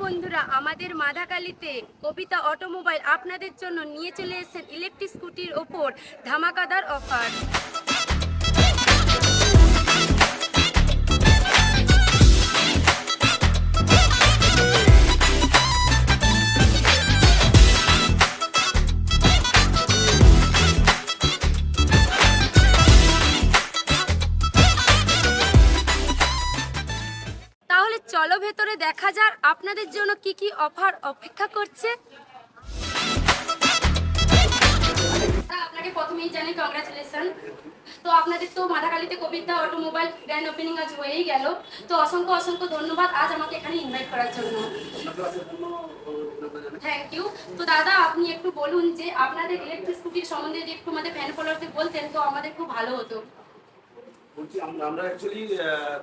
বন্ধুরা, আমাদের মাধাকালীতে কবিতা অটোমোবাইল আপনাদের জন্য নিয়ে চলে এসেছেন ইলেকট্রিক স্কুটির ওপর ধামাকাদার অফার। ভেতরে দেখা যাক আপনাদের জন্য কি কি অফার অপেক্ষা করছে। আপনাকে প্রথমেই জানাই কংগ্রাচুলেশন তো আপনাদের তো মাথাকালিতে কবিতা অটোমোবাইল গ্র্যান্ড ওপেনিং আজ হয়েই গেল। তো অসংখ্য অসংখ্য ধন্যবাদ আজ আমাকে এখানে ইনভাইট করার জন্য। থ্যাংক ইউ তো দাদা, আপনি একটু বলুন যে আপনাদের ইলেকট্রিক স্কুটির সম্বন্ধে যদি একটু আমাদের ফ্যান ফলোয়ারকে বলতেন তো আমাদের খুব ভালো হতো। বলছি আমরা আমরা অ্যাকচুয়ালি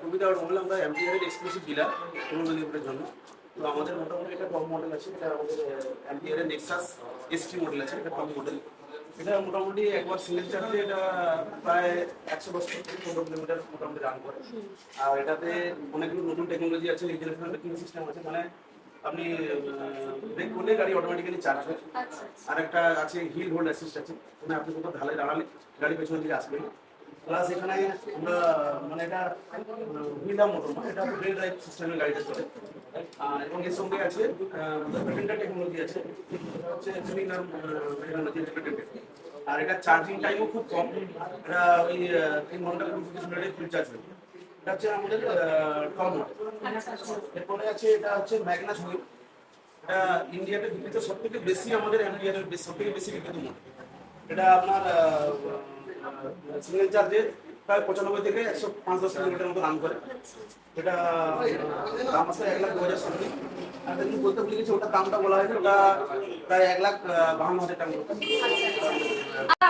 কবিতা মডেল আমরা এমপিআর এর এক্সক্লুসিভ ডিলার পূর্ব মেদিনীপুরের জন্য। তো আমাদের মোটামুটি একটা টপ মডেল আছে এটা আমাদের এমপিআর এর নেক্সাস এসটি মডেল আছে এটা টপ মডেল এটা মোটামুটি একবার সিঙ্গেল চার্জে এটা প্রায় একশো দশ থেকে পনেরো কিলোমিটার মোটামুটি রান করে। আর এটাতে অনেকগুলো নতুন টেকনোলজি আছে রিজেনারেশন ব্রেকিং সিস্টেম আছে মানে আপনি ব্রেক করলে গাড়ি অটোমেটিক্যালি চার্জ হয়। আচ্ছা আর একটা আছে হিল হোল্ড অ্যাসিস্ট আছে মানে আপনি কোথাও ঢালে দাঁড়ালে গাড়ি পেছনের দিকে আসবে প্লাস এখানে আমরা মানে এটা হুইলা মোটর এটা ব্রেক ড্রাইভ সিস্টেমের গাড়িটা চলে। এবং এর সঙ্গে আছে পেটেন্টার টেকনোলজি আছে হচ্ছে পেটেন্টেড আর এটা চার্জিং টাইমও খুব কম, এটা ওই তিন ঘণ্টা পঁচিশ মিনিটে ফুল চার্জ হবে এটা হচ্ছে আমাদের মডেল এরপরে আছে, এটা হচ্ছে ম্যাগনাস হুইল। এটা ইন্ডিয়াতে বিক্রিত সব থেকে বেশি আমাদের এমপিআর সব থেকে বেশি বিক্রিত মডেল এটা আপনার সিঙ্গেল চার্জে প্রায় পঁচানব্বই থেকে একশো পাঁচ দশ কিলোমিটার মতো রান করে। এটা দাম আছে এক লাখ দু হাজার সামথিং আর বলতে ভুলে গেছি ওটার দামটা বলা হয়েছে ওটা প্রায় এক লাখ বাহান্ন হাজার টাকা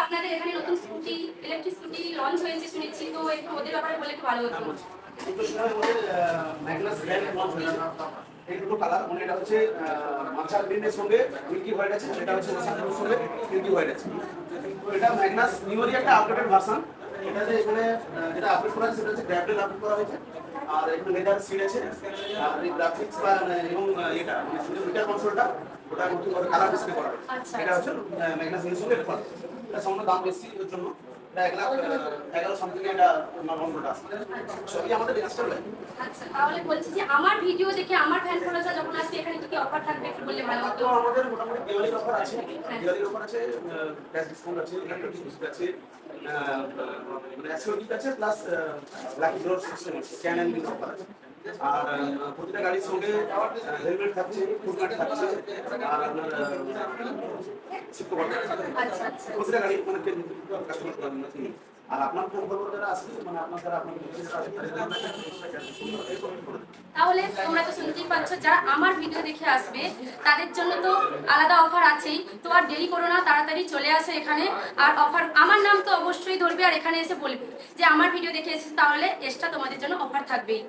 আপনাদের এখানে নতুন স্কুটি ইলেকট্রিক স্কুটি লঞ্চ হয়েছে শুনেছি তো একটু ওদের ব্যাপারে বলে একটু ভালো হতো। ম্যাগনাস ব্র্যান্ড লঞ্চ হয়েছে। এই দুটো কালার মানে এটা হচ্ছে মাছার গ্রিনের সঙ্গে মিল্কি হোয়াইট আছে এটা হচ্ছে সানরুফের সঙ্গে মিল্কি হোয়াইট আছে। তো এটা ম্যাগনাস নিউরই একটা আপডেটেড ভার্সন এটা যে এখানে যেটা আপডেট করা আছে সেটা হচ্ছে গ্র্যাপডেল আপডেট করা হয়েছে। আর এখানে লেদার সিট আছে। আর এই গ্রাফিক্স বা এবং আহ, এটা মিটার কনসোলটা ওটা নতুন করে কালার ডিসপ্লে করা হয়েছে। আচ্ছা, এটা হচ্ছে ম্যাগনাস নিউর সঙ্গে এটা করা দাম বেশি এর জন্য। হয় আচ্ছা তাহলে বলছি যে আমার ভিডিও দেখে আমার ফ্যান ফলোয়াররা যখন আসবে এখানে কি অফার থাকবে একটু বললে ভালো হতো? আমাদের মোটামুটি দিওয়ালির অফার আছে। দিওয়ালির অফার আছে ক্যাশ ডিসকাউন্ট আছে ইলেকট্রিক ডিসকাউন্ট আছে মানে অ্যাসিওরিটি আছে প্লাস লাকি ড্রর সিস্টেম আছে স্ক্যান অফার আছে। আর প্রতিটা গাড়ির সঙ্গে হেলমেট থাকছে ফুড থাকছে আর আপনার সিট কভার থাকছে প্রতিটা গাড়ি মানে কাস্টমার পাবেন না আর আপনার ফোন করব যারা আসবে মানে আপনার যারা আপনার যারা আসবে তাদের জন্য তাহলে তোমরা তো শুনতেই পাচ্ছ যারা আমার ভিডিও দেখে আসবে তাদের জন্য তো আলাদা অফার আছেই। তো আর দেরি করো না তাড়াতাড়ি চলে আসে এখানে। আর অফার আমার নাম তো অবশ্যই ধরবে আর এখানে এসে বলবে যে আমার ভিডিও দেখে এসেছে তাহলে এক্সট্রা তোমাদের জন্য অফার থাকবেই।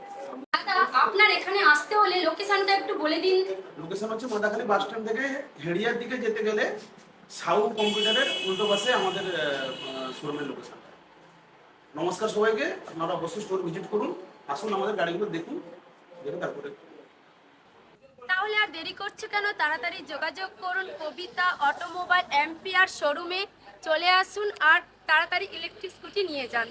আপনার এখানে আসতে হলে লোকেশনটা একটু বলে দিন। লোকেশন হচ্ছে মাদাখালী বাস স্ট্যান্ড থেকে হেড়িয়ার দিকে যেতে গেলে সাউ কম্পিউটারের উল্টো পাশে আমাদের শোরুমের লোকেশন। নমস্কার সবাইকে আপনারা অবশ্যই স্টোর ভিজিট করুন আসুন আমাদের গাড়িগুলো দেখুন দেখে তারপরে। তাহলে আর দেরি করছে কেন? তাড়াতাড়ি যোগাযোগ করুন কবিতা অটোমোবাইল এমপিআর শোরুমে চলে আসুন আর তাড়াতাড়ি ইলেকট্রিক স্কুটি নিয়ে যান।